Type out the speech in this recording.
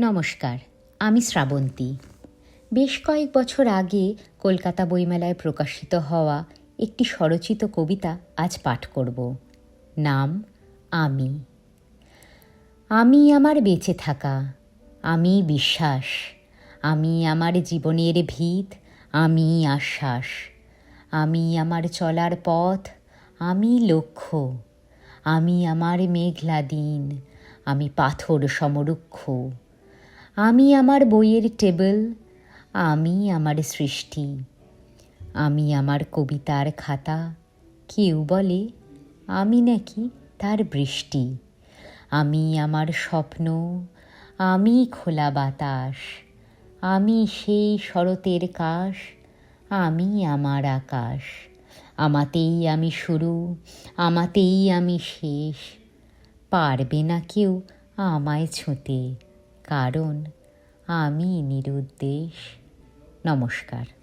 নমস্কার, আমি শ্রাবন্তী। বেশ কয়েক বছর আগে কলকাতা বইমেলায় প্রকাশিত হওয়া একটি স্বরচিত কবিতা আজ পাঠ করব। নাম, আমি। আমি আমার বেঁচে থাকা, আমি বিশ্বাস, আমি আমার জীবনের ভিত, আমি আশ্বাস, আমি আমার চলার পথ, আমি লক্ষ্য, আমি আমার মেঘলা দিন, আমি পাথর সমরুক্ষ। আমি আমার বইয়ের টেবিল, আমি আমার সৃষ্টি, আমি আমার কবিতার খাতা, কেউ বলে, আমি নাকি তার বৃষ্টি, আমি আমার স্বপ্ন, আমি খোলা বাতাস, আমি সেই শরতের কাশ, আমি আমার আকাশ, আমাতেই আমি শুরু, আমাতেই আমি শেষ, পারবে না কেউ আমায় ছুঁতে। কারণ আমি নিরুদ্দেশ। নমস্কার।